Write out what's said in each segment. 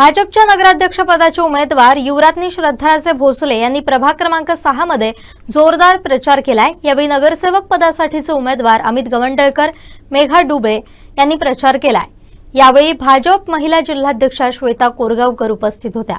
भाजपच्या नगराध्यक्षपदाचे उमेदवार युवराज्ञी श्रद्धाराजे भोसले यांनी प्रभाग क्रमांक सहा मध्ये जोरदार प्रचार केलाय. यावेळी नगरसेवक पदासाठीचे उमेदवार अमित गवंडळकर मेघा डुबे यांनी प्रचार केलाय. यावेळी भाजप महिला जिल्हाध्यक्षा श्वेता कोरगावकर उपस्थित होत्या.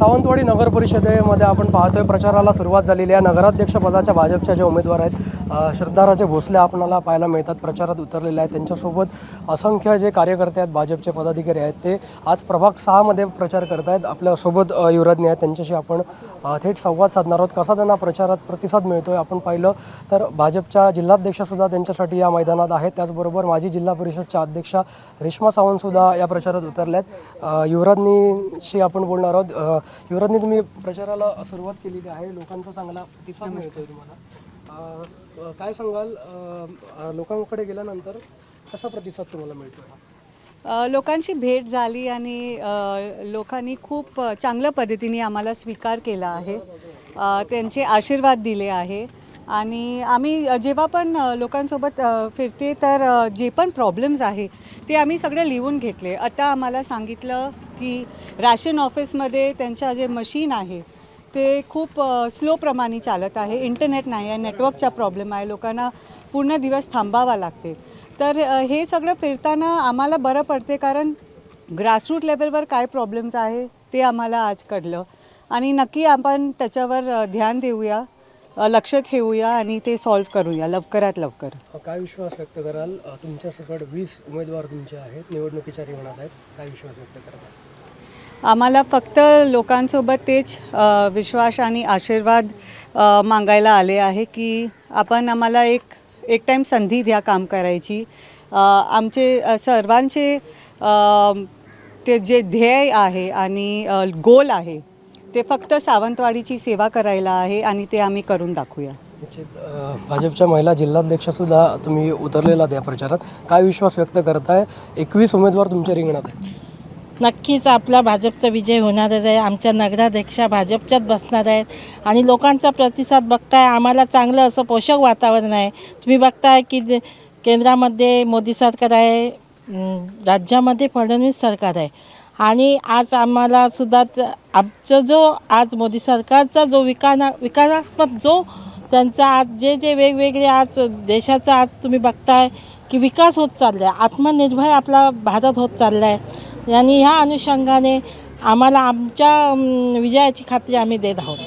सावंतवाडी नगर परिषदेमध्ये आपण पाहतोय प्रचाराला सुरुवात झालेली आहे. नगराध्यक्षपदाच्या भाजपच्या जे उमेदवार आहेत श्रद्धा श्रद्धाराजे भोसले आपणाला पाहायला मिळतात प्रचारात उतरलेले आहेत. त्यांच्यासोबत असंख्य जे कार्यकर्ते आहेत भाजपचे पदाधिकारी आहेत ते आज प्रभाग सहामध्ये प्रचार करत आहेत. आपल्यासोबत अ, युवराज्ञी आहेत. त्यांच्याशी आपण थेट संवाद साधणार आहोत. कसा त्यांना प्रचारात प्रतिसाद मिळतो आहे आपण पाहिलं तर भाजपच्या जिल्हाध्यक्षसुद्धा त्यांच्यासाठी या मैदानात आहेत. त्याचबरोबर माजी जिल्हा परिषदच्या अध्यक्षा रेश्मा सावंतसुद्धा या प्रचारात उतरल्या आहेत युवराज्ञीशी आपण बोलणार आहोत. युवराज्ञी तुम्ही प्रचाराला सुरुवात केलेली आहे. लोकांचा चांगला प्रतिसाद मिळतो आहे तुम्हाला. अ, काय सांगाल? अ, लोकांकडे गेल्यानंतर कसा प्रतिसाद तुम्हाला मिळतो अ, लोकांची भेट झाली आणि अ, लोकांनी खूप अ, चांगल्या पद्धतीने आम्हाला स्वीकार केला आहे. अ, त्यांचे आशीर्वाद दिले आहे. आणि आम्ही अ, जेव्हा पण अ, लोकांसोबत अ, फिरते तर अ, जे पण प्रॉब्लेम्स आहे ते आम्ही सगळे लिहून घेतले. आता आम्हाला सांगितलं की राशन ऑफिसमध्ये त्यांच्या जे मशीन आहे ते खूप स्लो प्रमाणे चालत आहे. इंटरनेट नाही आहे नेटवर्कचा प्रॉब्लेम आहे लोकांना पूर्ण दिवस थांबावा लागते. तर हे सगळं फिरताना आम्हाला बरं पडते कारण ग्रासरूट लेवलवर काय प्रॉब्लेम्स आहे ते आम्हाला आज कळलं. आणि नक्की आपण त्याच्यावर ध्यान देऊया लक्ष ठेवूया आणि ते सॉल्व्ह करूया लवकरात लवकर. काय विश्वास व्यक्त कराल? तुमच्यासकट वीस उमेदवार तुमचे आहेत निवडणुकीच्या रिंगणात आहेत. काय विश्वास व्यक्त करताल आम्हाला फक्त लोकांसोबत तेच विश्वास आणि आशीर्वाद मागायला आले आहे की आपण आम्हाला एक एक टाईम संधी द्या काम करायची. आमचे सर्वांचे ते जे ध्येय आहे आणि गोल आहे ते फक्त सावंतवाडीची सेवा करायला आहे आणि ते आम्ही करून दाखवूया. निश्चित भाजपच्या महिला जिल्हाध्यक्षसुद्धा तुम्ही उतरलेला त्या प्रचारात. काय विश्वास व्यक्त करताय? एकवीस उमेदवार तुमच्या रिंगणात आहे नक्कीच आपला भाजपचा विजय होणारच आहे. आमच्या नगराध्यक्षा भाजपच्याच बसणार आहेत. आणि लोकांचा प्रतिसाद बघताय आम्हाला चांगलं असं पोषक वातावरण आहे. तुम्ही बघताय की केंद्रामध्ये मोदी सरकार आहे राज्यामध्ये फडणवीस सरकार आहे. आणि आज आम्हाला सुद्धा आमचा आमचं जो आज मोदी सरकारचा जो विकाना विकासात्मक जो त्यांचा आज जे जे वेगवेगळे आज देशाचा आज तुम्ही बघताय की विकास होत चालला आहे आत्मनिर्भर आपला भारत होत चालला आहे आणि ह्या अनुषंगाने आम्हाला आमच्या विजयाची खात्री आम्ही देत आहोत.